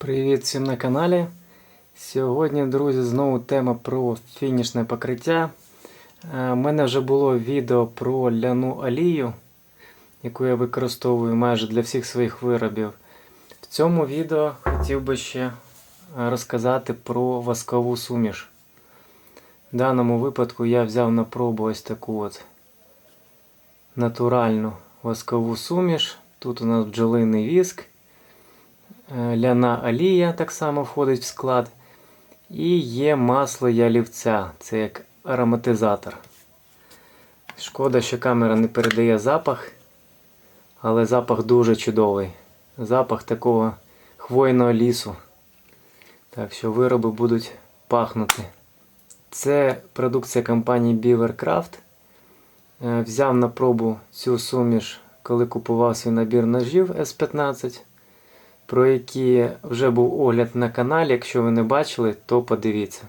Привіт всім на каналі. Сьогодні, друзі, знову тема про фінішне покриття. У мене вже було відео про ляну олію, яку я використовую майже для всіх своїх виробів. В цьому відео хотів би ще розказати про воскову суміш. В даному випадку я взяв на пробу ось таку от натуральну воскову суміш. Тут у нас бджолиний віск. Е, ляна олія так само входить в склад. І є масло ялівця, це як ароматизатор. Шкода, що камера не передає запах, але запах дуже чудовий. Запах такого хвойного лісу. Так що вироби будуть пахнути. Це продукція компанії Beavercraft. Е, Взяв на пробу цю суміш, коли купував свій набір ножів S15 про які вже був огляд на каналі. Якщо ви не бачили, то подивіться.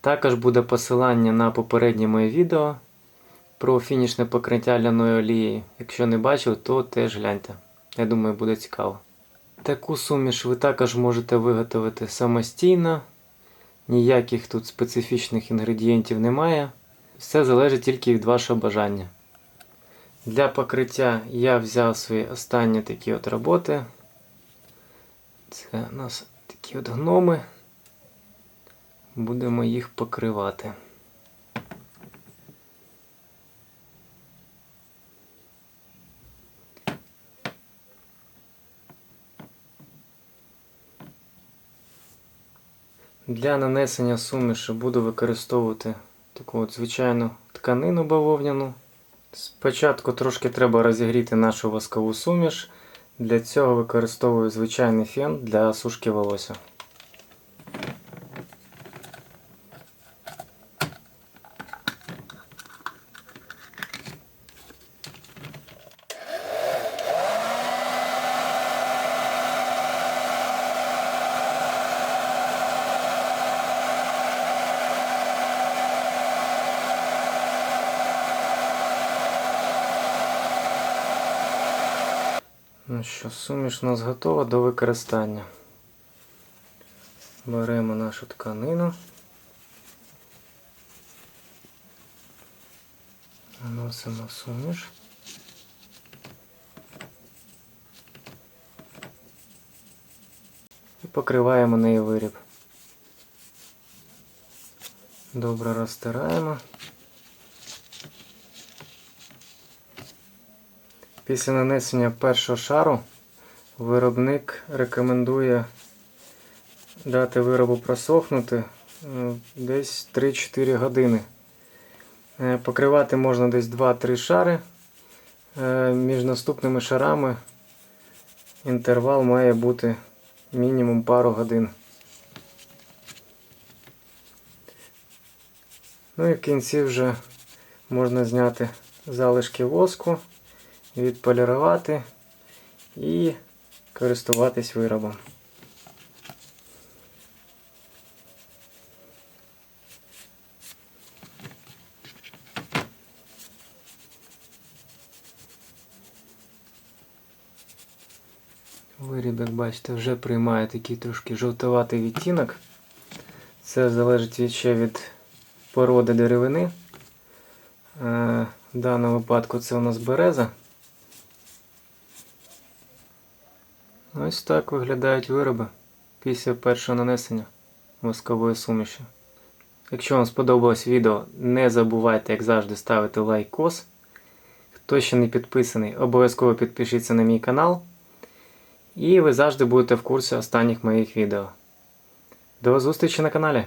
Також буде посилання на попереднє моє відео про фінішне покриття ляної олії. Якщо не бачив, то теж гляньте. Я думаю, буде цікаво. Таку суміш ви також можете виготовити самостійно. Ніяких тут специфічних інгредієнтів немає. Все залежить тільки від вашого бажання. Для покриття я взяв свої останні такі от роботи. Це у нас такі от гноми. Будемо їх покривати. Для нанесення суміші буду використовувати таку от звичайну тканину бавовняну. Спочатку трошки треба розігріти нашу воскову суміш. Для цього використовую звичайний фен для сушки волосся. Ну що, суміш у нас готова до використання. Беремо нашу тканину. Наносимо суміш. І покриваємо нею виріб. Добре розтираємо. Після нанесення першого шару виробник рекомендує дати виробу просохнути е, десь 3-4 години. Е, покривати можна десь 2-3 шари. Е, між наступними шарами інтервал має бути мінімум пару годин. Ну і в кінці вже можна зняти залишки воску відполірувати і користуватись виробом. Виріб, як бачите, вже приймає такий трошки жовтоватий відтінок. Це залежить ще від породи деревини. Е, в даному випадку це у нас береза. Ось так виглядають вироби після першого нанесення воскової суміші. Якщо вам сподобалось відео, не забувайте, як завжди, ставити лайкос. Хто ще не підписаний, обов'язково підпишіться на мій канал. І ви завжди будете в курсі останніх моїх відео. До зустрічі на каналі!